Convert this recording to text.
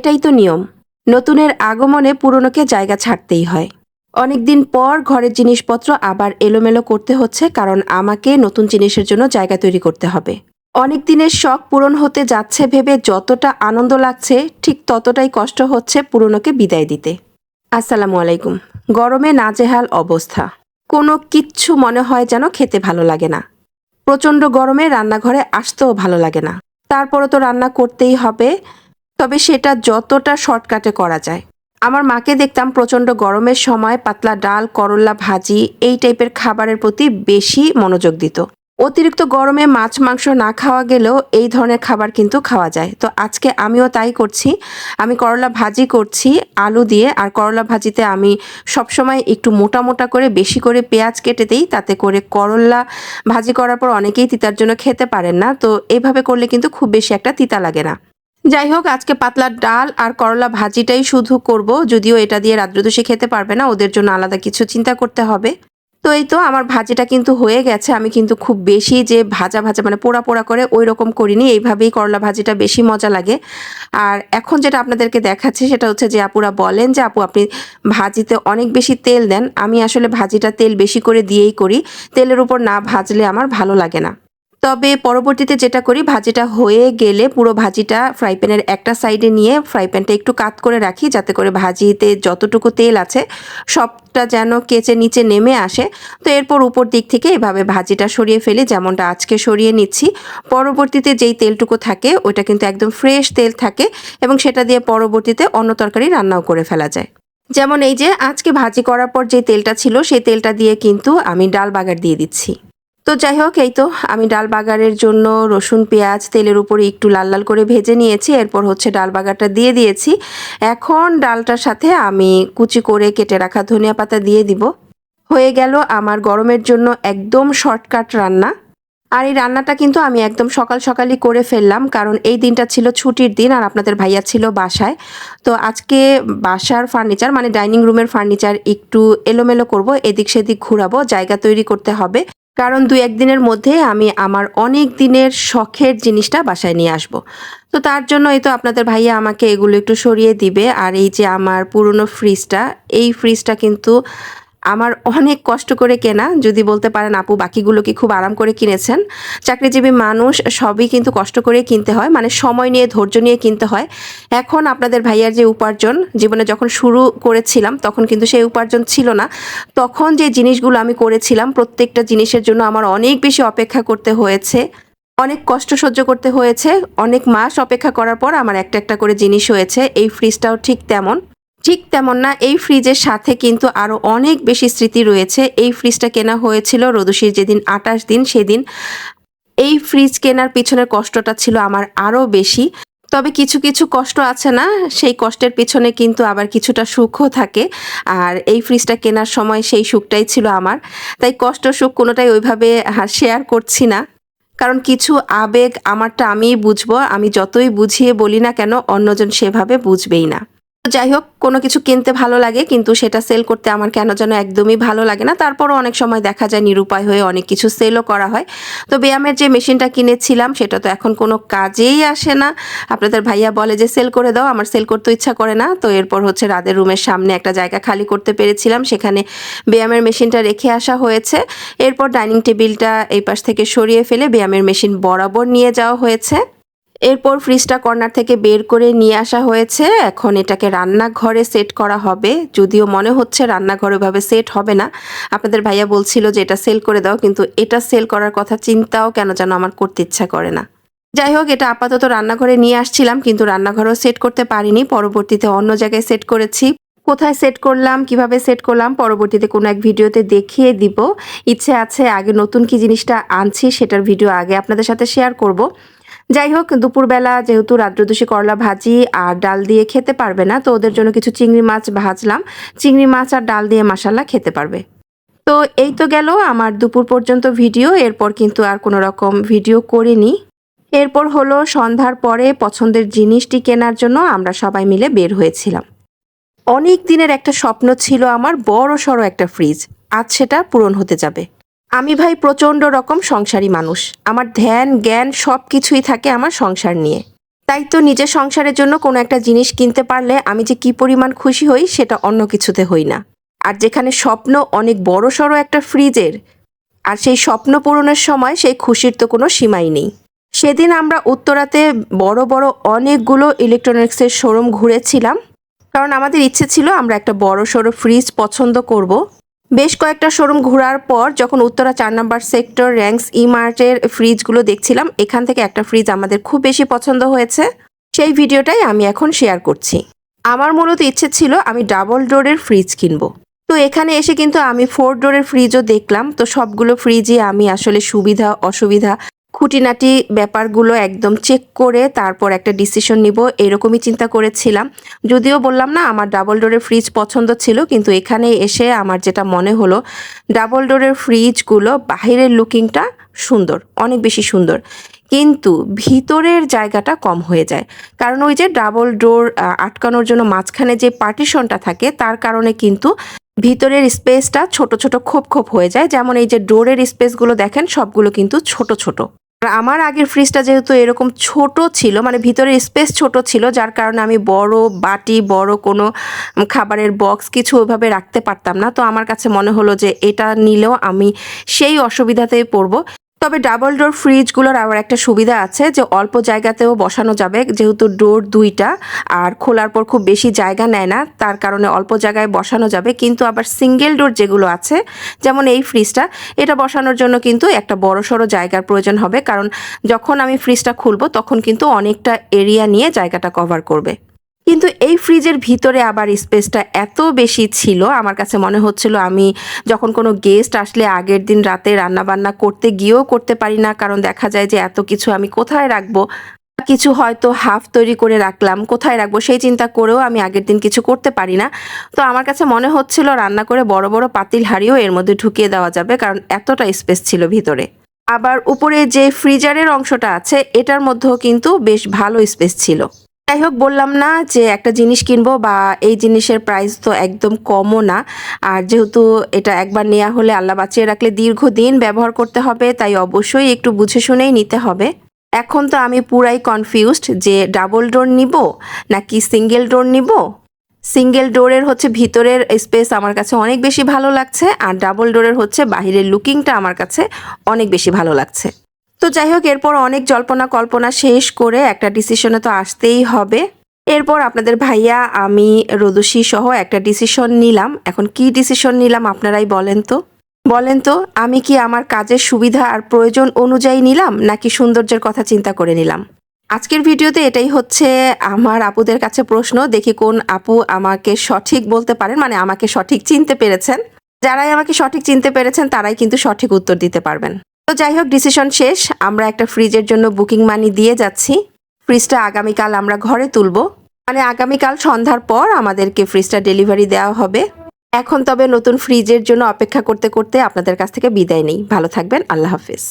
এটাই তো নিয়ম। নতুনের আগমনে পুরনোকে জায়গা ছাড়তেই হয়। অনেকদিন পর ঘরের জিনিসপত্র আবার এলোমেলো করতে হচ্ছে কারণ আমাকে নতুন জিনিসের জন্য জায়গা তৈরি করতে হবে। অনেক দিনের শখ পূরণ হতে যাচ্ছে ভেবে যতটা আনন্দ লাগছে, ঠিক ততটাই কষ্ট হচ্ছে পুরনোকে বিদায় দিতে। আসসালামু আলাইকুম। গরমে নাজেহাল অবস্থা। কোনো কিচ্ছু মনে হয় যেন খেতে ভালো লাগে না। প্রচণ্ড গরমে রান্নাঘরে আসতেও ভালো লাগে না। তারপরও তো রান্না করতেই হবে। তবে সেটা যতটা শর্টকাটে করা যায়। আমার মাকে দেখতাম প্রচণ্ড গরমের সময় পাতলা ডাল করল্লা ভাজি, এই টাইপের খাবারের প্রতি বেশি মনোযোগ দিত। অতিরিক্ত গরমে মাছ, মাংস না খাওয়া গেলেও এই ধরনের খাবার কিন্তু খাওয়া যায়। তো আজকে আমিও তাই করছি। আমি করলা ভাজি করছি, আলু দিয়ে, আর করলা ভাজিতে আমি সবসময় একটু মোটা মোটা করে, বেশি করে পেঁয়াজ কেটে দিই, তাতে করে করলা ভাজি করার পর অনেকেই তিতার জন্য খেতে পারেন না। তো এইভাবে করলে কিন্তু খুব বেশি একটা তিতা লাগে না। যাই হোক আজকে পাতলা ডাল আর করলা ভাজিটাই শুধু করব, যদিও এটা দিয়ে রাত্রদোষী খেতে পারবে না, ওদের জন্য আলাদা কিছু চিন্তা করতে হবে। তো এই তো, আমার ভাজিটা কিন্তু হয়ে গেছে, আমি কিন্তু খুব বেশি যে ভাজা ভাজা মানে পোড়া পোড়া করে ওই রকম করিনি, এইভাবেই করলা ভাজিটা বেশি মজা লাগে। আর এখন যেটা আপনাদেরকে দেখাচ্ছি, সেটা হচ্ছে যে আপুরা বলেন যে, আপু, আপনি ভাজিতে অনেক বেশি তেল দেন, আমি আসলে ভাজিটা তেল বেশি করে দিয়েই করি, তেলের উপর না ভাজলে আমার ভালো লাগে না। তবে পরবর্তীতে যেটা করি, ভাজিটা হয়ে গেলে পুরো ভাজিটা ফ্রাই প্যানের একটা সাইডে নিয়ে ফ্রাই প্যানটা একটু কাত করে রাখি, যাতে করে ভাজিতে যতটুকু তেল আছে সবটা যেন কেচে নিচে নেমে আসে। তো এরপর উপর দিক থেকে এভাবে ভাজিটা সরিয়ে ফেলি, যেমনটা আজকে সরিয়ে নিচ্ছি। পরবর্তীতে যেই তেলটুকু থাকে ওটা কিন্তু একদম ফ্রেশ তেল থাকে এবং সেটা দিয়ে পরবর্তীতে অন্য তরকারি রান্নাও করে ফেলা যায়। যেমন এই যে, আজকে ভাজি করার পর যে তেলটা ছিল, সেই তেলটা দিয়ে কিন্তু আমি ডাল বাগার দিয়ে দিচ্ছি। তো যাই হোক, এই তো আমি ডাল বাগারের জন্য রসুন, পেঁয়াজ, তেলের উপরে একটু লাল লাল করে ভেজে নিয়েছি, এরপর হচ্ছে ডাল বাগারটা দিয়ে দিয়েছি। এখন ডালটার সাথে আমি কুচি করে কেটে রাখা ধনিয়া পাতা দিয়ে দিব। হয়ে গেল আমার গরমের জন্য একদম শর্টকাট রান্না। আর এই রান্নাটা কিন্তু আমি একদম সকাল সকালই করে ফেললাম, কারণ এই দিনটা ছিল ছুটির দিন আর আপনাদের ভাইয়া ছিল বাসায়। তো আজকে বাসার ফার্নিচার মানে ডাইনিং রুমের ফার্নিচার একটু এলোমেলো করব, এদিক সেদিক ঘুরাবো, জায়গা তৈরি করতে হবে। কারণ দু একদিনের মধ্যে আমি আমার অনেক দিনের শখের জিনিসটা বাসায় নিয়ে আসব। তো তার জন্য এই তো আপনাদের ভাইয়া আমাকে এগুলো একটু সরিয়ে দিবে। আর এই যে আমার পুরনো ফ্রিজটা এই ফ্রিজটা কিন্তু আমার অনেক কষ্ট করে কেনা। যদি বলতে পারেন, আপু বাকিগুলো কি খুব আরাম করে কিনেছেন? চাকরিজীবী মানুষ সবই কিন্তু কষ্ট করে কিনতে হয় মানে সময় নিয়ে, ধৈর্য নিয়ে কিনতে হয়। এখন আপনাদের ভাইয়ার যে উপার্জন, জীবনে যখন শুরু করেছিলাম, তখন কিন্তু সেই উপার্জন ছিল না। তখন যে জিনিসগুলো আমি করেছিলাম, প্রত্যেকটা জিনিসের জন্য আমার অনেক বেশি অপেক্ষা করতে হয়েছে। অনেক কষ্ট সহ্য করতে হয়েছে। অনেক মাস অপেক্ষা করার পর আমার একটা একটা করে জিনিস হয়েছে। এই ফ্রিজটাও ঠিক তেমন। ঠিক তেমন না, এই ফ্রিজের সাথে কিন্তু আরও অনেক বেশি স্মৃতি রয়েছে। এই ফ্রিজটা কেনা হয়েছিল রদুশির যেদিন আটাশ দিন, সেদিন। এই ফ্রিজ কেনার পিছনের কষ্টটা ছিল আমার আরও বেশি। তবে কিছু কিছু কষ্ট আছে না, সেই কষ্টের পিছনে কিন্তু আবার কিছুটা সুখও থাকে। আর এই ফ্রিজটা কেনার সময় সেই সুখটাই ছিল আমার। তাই কষ্ট, সুখ কোনোটাই ওইভাবে শেয়ার করছি না। কারণ কিছু আবেগ আমারটা আমিই বুঝব, আমি যতই বুঝিয়ে বলি না কেন, অন্যজন সেভাবে বুঝবেই না। যাই হোক, কোনো কিছু কিনতে ভালো লাগে, কিন্তু সেটা সেল করতে আমার কেন যেন একদমই ভালো লাগে না। তারপরও অনেক সময় দেখা যায় নিরুপায় হয়ে অনেক কিছু সেলও করা হয়। তো ব্যায়ামের যে মেশিনটা কিনেছিলাম, সেটা তো এখন কোনো কাজেই আসে না। আপনাদের ভাইয়া বলে যে সেল করে দাও, আমার সেল করতে ইচ্ছা করে না। তো এরপর হচ্ছে রাদের রুমের সামনে একটা জায়গা খালি করতে পেরেছিলাম, সেখানে ব্যায়ামের মেশিনটা রেখে আসা হয়েছে। এরপর ডাইনিং টেবিলটা এই পাশ থেকে সরিয়ে ফেলে ব্যায়ামের মেশিন বরাবর নিয়ে যাওয়া হয়েছে। এরপর ফ্রিজটা কর্নার থেকে বের করে নিয়ে আসা হয়েছে। এখন এটাকে রান্নাঘরে সেট করা হবে। যদিও মনে হচ্ছে রান্নাঘরে ভাবে সেট হবে না। আপনাদের ভাইয়া বলছিল যে এটা সেল করে দাও, কিন্তু এটা সেল করার কথা চিন্তাও কেন যেন আমার করতে ইচ্ছা করে না। যাই হোক, এটা আপাতত রান্নাঘরে নিয়ে আসছিলাম, কিন্তু রান্নাঘরেও সেট করতে পারিনি। পরবর্তীতে অন্য জায়গায় সেট করেছি। কোথায় সেট করলাম, কীভাবে সেট করলাম, পরবর্তীতে কোনো এক ভিডিওতে দেখিয়ে দিব। ইচ্ছে আছে আগে নতুন কি জিনিসটা আনছি, সেটার ভিডিও আগে আপনাদের সাথে শেয়ার করব। যাই হোক দুপুরবেলা যেহেতু রাত্রদোষী করলা ভাজি আর ডাল দিয়ে খেতে পারবে না, তো ওদের জন্য কিছু চিংড়ি মাছ ভাজলাম। চিংড়ি মাছ আর ডাল দিয়ে মশালা খেতে পারবে। তো এই তো গেল আমার দুপুর পর্যন্ত ভিডিও, এরপর কিন্তু আর কোনো রকম ভিডিও করিনি। এরপর হলো সন্ধ্যার পরে পছন্দের জিনিসটি কেনার জন্য আমরা সবাই মিলে বের হয়েছিলাম। অনেক দিনের একটা স্বপ্ন ছিল আমার বড় সড়ো একটা ফ্রিজ। আজ সেটা পূরণ হতে যাবে। আমি ভাই প্রচণ্ড রকম সংসারী মানুষ। আমার ধ্যান, জ্ঞান সব কিছুই থাকে আমার সংসার নিয়ে। তাই তো নিজের সংসারের জন্য কোনো একটা জিনিস কিনতে পারলে আমি যে কি পরিমাণ খুশি হই সেটা অন্য কিছুতে হই না। আর যেখানে স্বপ্ন অনেক বড় সড়ো একটা ফ্রিজের, আর সেই স্বপ্ন পূরণের সময় সেই খুশির তো কোনো সীমাই নেই। সেদিন আমরা উত্তরাতে বড় বড় অনেকগুলো ইলেকট্রনিক্সের শোরুম ঘুরেছিলাম। কারণ আমাদের ইচ্ছে ছিল আমরা একটা বড় সড়ো ফ্রিজ পছন্দ করব। বেশ কয়েকটা শোরুম ঘোরার পর যখন উত্তরা চার নম্বর সেক্টর র্যাঙ্কস ই মার্টের ফ্রিজগুলো দেখছিলাম, এখান থেকে একটা ফ্রিজ আমাদের খুব বেশি পছন্দ হয়েছে। সেই ভিডিওটাই আমি এখন শেয়ার করছি। আমার মূলত ইচ্ছে ছিল আমি ডাবল ডোরের ফ্রিজ কিনবো। তো এখানে এসে কিন্তু আমি ফোর ডোরের ফ্রিজও দেখলাম। তো সবগুলো ফ্রিজই আমি আসলে সুবিধা, অসুবিধা খুঁটিনাটি ব্যাপারগুলো একদম চেক করে তারপর একটা ডিসিশন নিব, এরকমই চিন্তা করেছিলাম। যদিও বললাম না, আমার ডাবল ডোরের ফ্রিজ পছন্দ ছিল, কিন্তু এখানে এসে আমার যেটা মনে হলো ডাবল ডোরের ফ্রিজগুলো বাহিরের লুকিংটা সুন্দর, অনেক বেশি সুন্দর। কিন্তু ভিতরের জায়গাটা কম হয়ে যায়। কারণ ওই যে ডাবল ডোর আটকানোর জন্য মাঝখানে যে পার্টিশনটা থাকে, তার কারণে কিন্তু ভিতরের স্পেসটা ছোট ছোট খোপ খোপ হয়ে যায়। যেমন এই যে ডোরের স্পেসগুলো দেখেন, সবগুলো কিন্তু ছোট ছোট। আমার আগের ফ্রিজটা যেহেতু এরকম ছোট ছিল মানে ভিতরে স্পেস ছোট ছিল, যার কারণে আমি বড় বাটি, বড় কোনো খাবারের বক্স কিছু ওইভাবে রাখতে পারতাম না। তো আমার কাছে মনে হলো যে এটা নিলেও আমি সেই অসুবিধাতেই পড়ব। তবে ডাবল ডোর ফ্রিজগুলোর আবার একটা সুবিধা আছে যে অল্প জায়গাতেও বসানো যাবে, যেহেতু ডোর দুইটা, আর খোলার পর খুব বেশি জায়গা নেয় না, তার কারণে অল্প জায়গায় বসানো যাবে। কিন্তু আবার সিঙ্গেল ডোর যেগুলো আছে, যেমন এই ফ্রিজটা, এটা বসানোর জন্য কিন্তু একটা বড় সড়ো জায়গার প্রয়োজন হবে, কারণ যখন আমি ফ্রিজটা খুলবো, তখন কিন্তু অনেকটা এরিয়া নিয়ে জায়গাটা কভার করবে। কিন্তু এই ফ্রিজের ভিতরে আবার স্পেসটা এত বেশি ছিল, আমার কাছে মনে হচ্ছিল আমি যখন কোনো গেস্ট আসলে আগের দিন রাতে রান্না বান্না করতে গিয়েও করতে পারি না, কারণ দেখা যায় যে এত কিছু আমি কোথায় রাখব? কিছু হয়তো হাফ তৈরি করে রাখলাম, কোথায় রাখব সেই চিন্তা করেও আমি আগের দিন কিছু করতে পারি না। তো আমার কাছে মনে হচ্ছিল রান্না করে বড় বড় পাতিল হাড়িও এর মধ্যে ঢুকিয়ে দেওয়া যাবে, কারণ এতটা স্পেস ছিল ভিতরে। আবার উপরে যে ফ্রিজারের অংশটা আছে, এটার মধ্যেও কিন্তু বেশ ভালো স্পেস ছিল। যাই হোক বললাম না যে একটা জিনিস কিনবো বা এই জিনিসের প্রাইস তো একদম কমও না। আর যেহেতু এটা একবার নেওয়া হলে আল্লাহ বাঁচিয়ে রাখলে দীর্ঘদিন ব্যবহার করতে হবে, তাই অবশ্যই একটু বুঝে শুনেই নিতে হবে। এখন তো আমি পুরাই কনফিউজড যে ডাবল ডোর নিব নাকি সিঙ্গেল ডোর নিব? সিঙ্গেল ডোরের হচ্ছে ভিতরের স্পেস আমার কাছে অনেক বেশি ভালো লাগছে, আর ডাবল ডোরের হচ্ছে বাহিরের লুকিংটা আমার কাছে অনেক বেশি ভালো লাগছে। তো যাই হোক, এরপর অনেক জল্পনা কল্পনা শেষ করে একটা ডিসিশনে তো আসতেই হবে। এরপর আপনাদের ভাইয়া, আমি রদুষি সহ একটা ডিসিশন নিলাম। এখন কি ডিসিশন নিলাম আপনারাই বলেন তো। বলেন তো, আমি কি আমার কাজের সুবিধা আর প্রয়োজন অনুযায়ী নিলাম, নাকি সৌন্দর্যের কথা চিন্তা করে নিলাম? আজকের ভিডিওতে এটাই হচ্ছে আমার আপুদের কাছে প্রশ্ন, দেখি কোন আপু আমাকে সঠিক বলতে পারেন মানে আমাকে সঠিক চিনতে পেরেছেন। যারাই আমাকে সঠিক চিনতে পেরেছেন, তারাই কিন্তু সঠিক উত্তর দিতে পারবেন। তো যাই হোক ডিসিশন শেষ। আমরা একটা ফ্রিজের জন্য বুকিং মানি দিয়ে যাচ্ছি। ফ্রিজটা আগামীকাল আমরা ঘরে তুলব। মানে আগামীকাল সন্ধ্যার পর আমাদেরকে ফ্রিজটা ডেলিভারি দেওয়া হবে। এখন তবে নতুন ফ্রিজের জন্য অপেক্ষা করতে করতে আপনাদের কাছ থেকে বিদায় নেই। ভালো থাকবেন, আল্লাহ হাফিজ।